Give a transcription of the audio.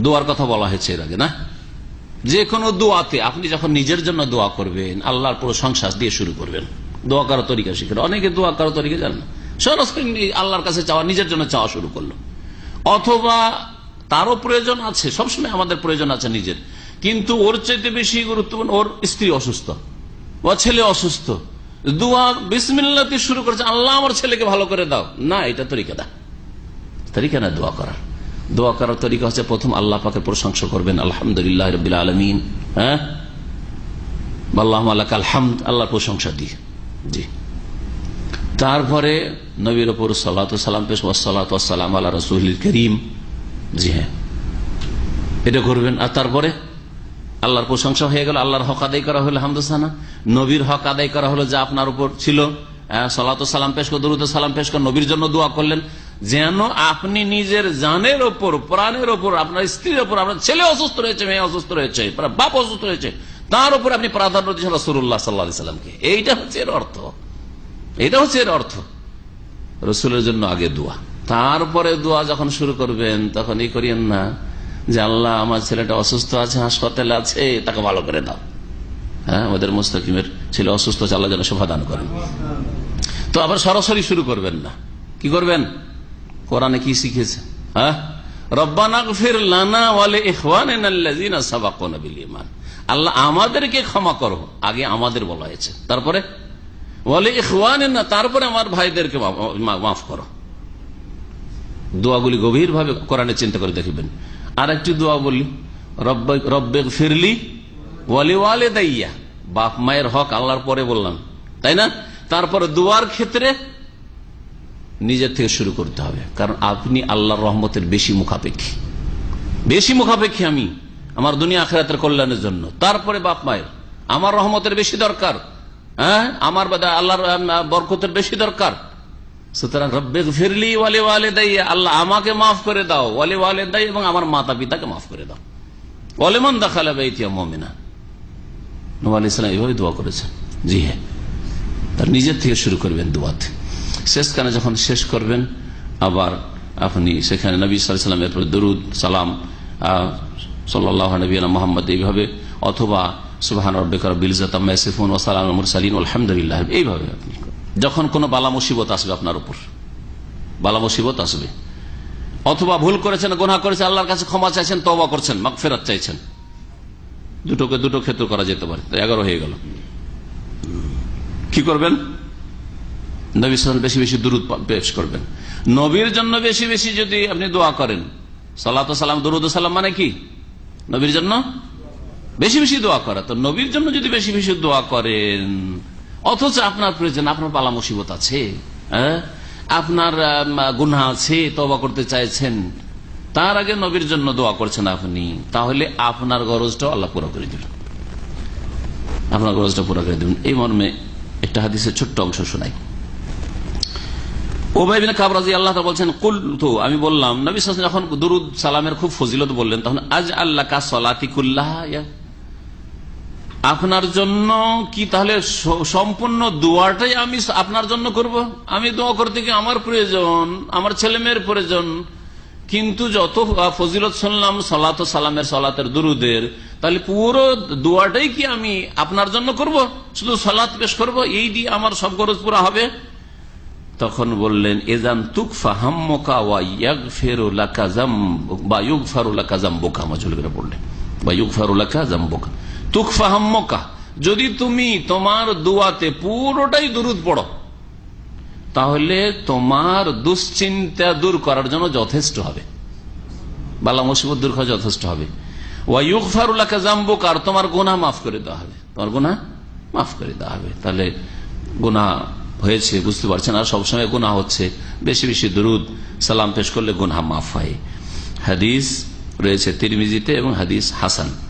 দোয়ার কথা বলা হয়েছে এর আগে, না? যে কোনো দোয়াতে আপনি যখন নিজের জন্য দোয়া করবেন, আল্লাহর প্রশংসা দিয়ে শুরু করবেন। দোয়া করার তরিকা শিখেন অনেকে দোয়া করার তরিকা জানেন সরাসরি আল্লাহর কাছে চাওয়া, নিজের জন্য চাওয়া শুরু করল। অথবা তারও প্রয়োজন আছে, সবসময় আমাদের প্রয়োজন আছে নিজের। কিন্তু ওর চাইতে বেশি গুরুত্বপূর্ণ ওর স্ত্রী অসুস্থ ও ছেলে অসুস্থ। দোয়া বিসমিল্লাতে শুরু করেছে, আল্লাহ আমার ছেলেকে ভালো করে দাও। না, এটা তরিকা দা তরিকা না দোয়া করার। দোয়া করার তরিকা হচ্ছে প্রথম আল্লাহ পাকে প্রশংসা করবেন, আলহামদুলিল্লাহ রবিল আলমিন। হ্যাঁ? আল্লাহ আল্লাহ আল্লাহর প্রশংসা দিয়ে। জি। তারপরে নবীর ওপর সালাত পেশ সালাত আল্লাহ রসুল করিম। জি হ্যাঁ। এটা করবেন। আর তারপরে আল্লাহর প্রশংসা হয়ে গেল, আল্লাহর হক আদায় করা হলো, হামদুসানা। নবীর হক আদায় করা হলো যা আপনার উপর ছিল। সালাত সালাম পেশ করে, দরুদ সালাম পেশ করে, নবীর জন্য দোয়া করলেন। যেন আপনি নিজের জানের ওপর, প্রাণের ওপর, আপনার স্ত্রীর ওপর, আপনার ছেলে অসুস্থ রয়েছে, মেয়ে অসুস্থ রয়েছে বাপ অসুস্থ রয়েছে, তার উপর আপনি প্রাধান্য দিচ্ছেন রসুল্লাহ সাল্লাহ সাল্লামকে। এইটা হচ্ছে এর অর্থ। এটা হচ্ছে এর অর্থ। রসুলের জন্য আগে দোয়া। তারপরে দোয়া যখন শুরু করবেন, তখন এই করিয়েন না যে, আল্লাহ, আমার ছেলেটা অসুস্থ আছে, হাসপাতালে আছে, তাকে ভালো করে দাও। হ্যাঁ আমাদের মুস্তাকিমের ছেলে অসুস্থ আছে, আল্লাহ যেন শোভা দান করেন। তো আবার সরাসরি শুরু করবেন না। কি করবেন? কোরআনে কি শিখেছে? হ্যাঁ? ক্ষমা করো। আগে আমাদের বলা হয়েছে। কোরআনে চিন্তা করে দেখবেন। আর একটি দোয়া বলি, রব্বে ফিরলি ওয়ালি ওয়ালে দাইয়া বাপ মায়ের হক আল্লাহর পরে বললাম। তাই না? তারপরে দোয়ার ক্ষেত্রে নিজের থেকে শুরু করতে হবে। কারণ আপনি আল্লাহর রহমতের বেশি মুখাপেক্ষী। বেশি মুখাপেক্ষী আমি আমার দুনিয়া আখেরাতের কল্যাণের জন্য। তারপরে বাপ মায়ের। আমার রহমতের বেশি দরকার। হ্যাঁ? আমার আল্লাহর বরকতের বেশি দরকার। সুতরাং রব্বে ফিরলি ওয়ালে ওয়ালে দাই আল্লাহ আমাকে মাফ করে দাও। ওয়ালে ওয়ালে দাই এবং আমার মাতা পিতাকে মাফ করে দাও। ওয়ালেমন দেখালে বেতিয়া মমিনা। নবাল ইসলাম এইভাবে দোয়া করেছেন। জি হ্যাঁ। তার নিজের থেকে শুরু করবেন দোয়াতে। শেষ কানে যখন শেষ করবেন, আবার আপনি সেখানে নবী সাল্লামের দরুদ, সালাম সাল্লাহ নবীনা মোহাম্মদ এইভাবে, অথবা সুবাহান রব্বেকর বিলজাতামিফুন ওসালাম সালিন আলহামদুলিল্লাহ, এইভাবে আপনি যখন কোনো বালা মুসিবত আসবে আপনার উপর, বালা মুসিবত আসবে। অথবা ভুল করেছেন গোনা করেছেন, আল্লাহর কাছে ক্ষমা চাইছেন তবা করছেন মাক ফেরত চাইছেন, দুটোকে দুটো ক্ষেত্র করা যেতে পারে। এগারো হয়ে গেল। কি করবেন? নবী বেশি বেশি দূরত পেশ করবেন। নবীর জন্য বেশি বেশি যদি আপনি দোয়া করেন, সালাত সালাম, দরুদ সালাম মানে কি? নবীর জন্য বেশি বেশি দোয়া করা। তো নবীর জন্য যদি বেশি বেশি দোয়া করেন, অথচ আপনার প্রয়োজন, আপনার পালা মুসিবত আছে হ্যাঁ? আপনার গুনা আছে তবা করতে চাইছেন, তার আগে নবীর জন্য দোয়া করছেন আপনি, তাহলে আপনার গরজটা আল্লাহ পুরো করে দিবেন। আপনার গরজটা পুরো করে দিবেন। এই মর্মে একটা হাদিসের ছোট্ট অংশ শোনাই। ওবাইবিন কাবরাজি আল্লাহ বলছেন কুল তো আমি বললাম, নবী যখন দুরুদ সালামের খুব ফজিলত বললেন, তখন আজ আল্লাহ কা সলাতিকুল্লাহ আপনার জন্য কি তাহলে সম্পূর্ণ দোয়াটাই আমি আপনার জন্য করব? আমি দোয়া করতে গিয়ে আমার প্রয়োজন, আমার ছেলে মেয়ের প্রয়োজন, কিন্তু যত ফজিলত শুনলাম সলাত সালামের, সলাতের দুরুদের, তাহলে পুরো দোয়াটাই কি আমি আপনার জন্য করব? শুধু সলাত পেশ করব? এই দিয়ে আমার সব খরচ পুরা হবে? তখন বললেন এজান তুকফা হাম্মকা ওয়া ইয়াগ ফেরুলাকা জাম বা ইউগ ফারুলাকা জাম্বোকা মজুল করে যদি তুমি তোমার দুয়াতে পুরোটাই দুরুদ পড়ো, তাহলে তোমার দুশ্চিন্তা দূর করার জন্য যথেষ্ট হবে। বালা মুসিবত দূর করা যথেষ্ট হবে। ওয়াইউক ফারুল্লাহকে জাম্বুক আর তোমার গোনা মাফ করে দেওয়া হবে। তোমার গোনা মাফ করে দেওয়া হবে। তাহলে গোনা হয়েছে, বুঝতে পারছেন? আর সবসময় গুণা হচ্ছে। বেশি বেশি দরুদ, সালাম পেশ করলে গুনা মাফ হয়। হাদিস রয়েছে তিরমিজিতে এবং হাদিস হাসান।